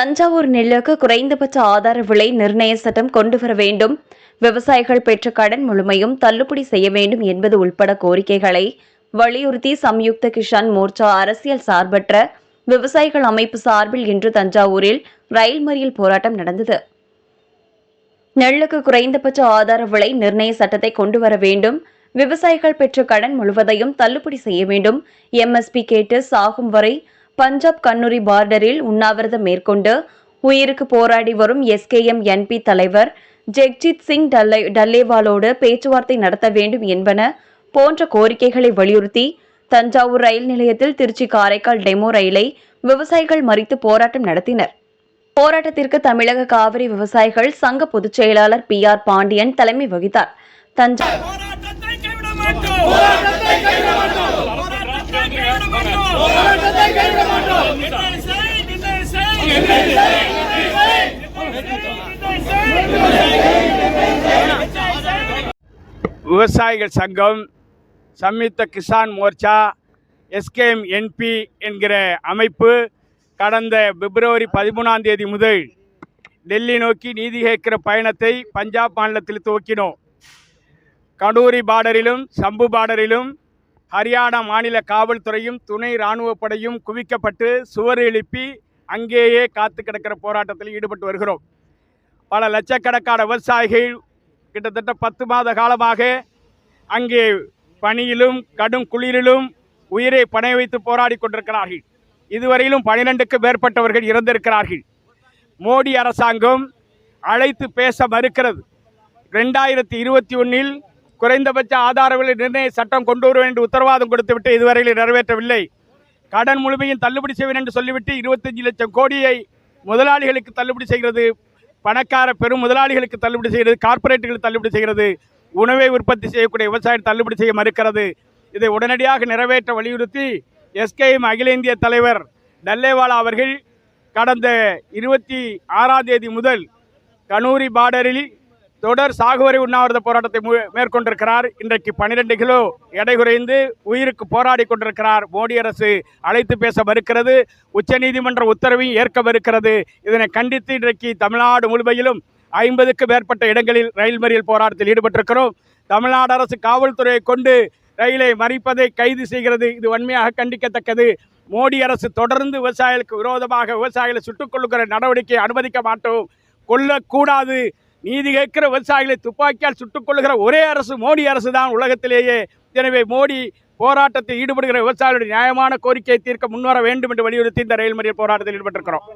தஞ்சாவூர் நெல்லுக்கு குறைந்தபட்ச ஆதார விலை நிர்ணய சட்டம் கொண்டு வர வேண்டும். விவசாயிகள் பெற்ற கடன் முழுமையும் தள்ளுபடி செய்ய வேண்டும் என்பது உள்பட கோரிக்கைகளை வலியுறுத்தி சம்யுக்த கிஷான் மோர்ச்சா அரசியல் சார்பற்ற விவசாயிகள் அமைப்பு சார்பில் இன்று தஞ்சாவூரில் ரயில் மறியல் போராட்டம் நடந்தது. நெல்லுக்கு குறைந்தபட்ச ஆதார விலை நிர்ணய சட்டத்தை கொண்டு வர வேண்டும். விவசாயிகள் பெற்ற கடன் முழுவதையும் தள்ளுபடி செய்ய வேண்டும். எம்எஸ்பி கேட்டு சாகும் வரை பஞ்சாப் கண்ணூரி பார்டரில் உண்ணாவிரதம் மேற்கொண்டு உயிருக்கு போராடி வரும் எஸ்கேஎம் என்பி தலைவர் ஜெக்ஜித் சிங் டல்லே டல்லேவாலோடு பேச்சுவார்த்தை நடத்த வேண்டும் என்பன போன்ற கோரிக்கைகளை வலியுறுத்தி தஞ்சாவூர் ரயில் நிலையத்தில் திருச்சி காரைக்கால் டெமோ ரயிலை விவசாயிகள் மறித்து போராட்டம் நடத்தினர். போராட்டத்திற்கு தமிழக காவிரி விவசாயிகள் சங்க பொதுச் செயலாளர் பி ஆர் பாண்டியன் தலைமை வகித்தார். தஞ்சாவூர் விவசாயிகள் சங்கம் சம்யுக்த கிசான் மோர்ச்சா எஸ்கேஎம் என்பி என்கிற அமைப்பு கடந்த பிப்ரவரி பதிமூணாம் தேதி முதல் டெல்லி நோக்கி நீதி கேட்கிற பயணத்தை பஞ்சாப் மாநிலத்தில் துவக்கினோம். கடூரி பார்டரிலும் சம்பு பார்டரிலும் ஹரியானா மாநில காவல்துறையும் துணை இராணுவப்படையும் குவிக்கப்பட்டு சுவர் எழுப்பி அங்கேயே காத்து கிடக்கிற போராட்டத்தில் ஈடுபட்டு வருகிறோம். பல லட்சக்கணக்கான விவசாயிகள் கிட்டத்தட்ட பத்து மாத காலமாக அங்கே பனியிலும் கடும் குளிரிலும் உயிரை பணைய வைத்து போராடி கொண்டிருக்கிறார்கள். இதுவரையிலும் பனிரெண்டுக்கு மேற்பட்டவர்கள் இறந்திருக்கிறார்கள். மோடி அரசாங்கம் அழைத்து பேச மறுக்கிறது. ரெண்டாயிரத்தி இருபத்தி ஒன்றில் குறைந்தபட்ச ஆதார விலை நிர்ணய சட்டம் கொண்டு வர வேண்டும் உத்தரவாதம் கொடுத்துவிட்டு இதுவரையில் நிறைவேற்றவில்லை. கடன் முழுமையும் தள்ளுபடி செய்வேன் என்று சொல்லிவிட்டு இருபத்தஞ்சு லட்சம் கோடியை முதலாளிகளுக்கு தள்ளுபடி செய்கிறது பணக்கார பெரும் முதலாளிகளுக்கு தள்ளுபடி செய்கிறது கார்ப்பரேட்டுகளுக்கு தள்ளுபடி செய்கிறது உணவை உற்பத்தி செய்யக்கூடிய விவசாயம் தள்ளுபடி செய்ய மறுக்கிறது. இதை உடனடியாக நிறைவேற்ற வலியுறுத்தி எஸ்கேஎம் அகில இந்திய தலைவர் டல்லேவாலா அவர்கள் கடந்த இருபத்தி ஆறாம் தேதி முதல் கனூரி பார்டரில் தொடர் சாகுவரை உண்ணாவிரத போராட்டத்தை மு- மேற்கொண்டிருக்கிறார். இன்றைக்கு பன்னிரெண்டு கிலோ எடை குறைந்து உயிருக்கு போராடி கொண்டிருக்கிறார். மோடி அரசு அழைத்து பேச மறுக்கிறது. உச்சநீதிமன்ற உத்தரவையும் ஏற்க மறுக்கிறது. இதனை கண்டித்து இன்றைக்கு தமிழ்நாடு முழுமையிலும் ஐம்பதுக்கு மேற்பட்ட இடங்களில் ரயில் மறியல் போராட்டத்தில் ஈடுபட்டிருக்கிறோம். தமிழ்நாடு அரசு காவல்துறையை கொண்டு ரயிலை மறிப்பதை கைது செய்கிறது. இது வன்மையாக கண்டிக்கத்தக்கது. மோடி அரசு தொடர்ந்து விவசாயிகளுக்கு விரோதமாக விவசாயிகளை சுட்டுக் கொள்ளுகிற நடவடிக்கையை அனுமதிக்க மாட்டோம். கொல்லக்கூடாது. நீதி கேட்கிற விவசாயிகளை துப்பாக்கியால் சுட்டுக்கொள்ளுகிற ஒரே அரசு மோடி அரசு தான் உலகத்திலேயே. எனவே மோடி போராட்டத்தில் ஈடுபடுகிற விவசாயிகளுடைய நியாயமான கோரிக்கையை தீர்க்க முன்வர வேண்டும் என்று வலியுறுத்தி இந்த ரயில் மறியல் போராட்டத்தில் ஈடுபட்டிருக்கிறோம்.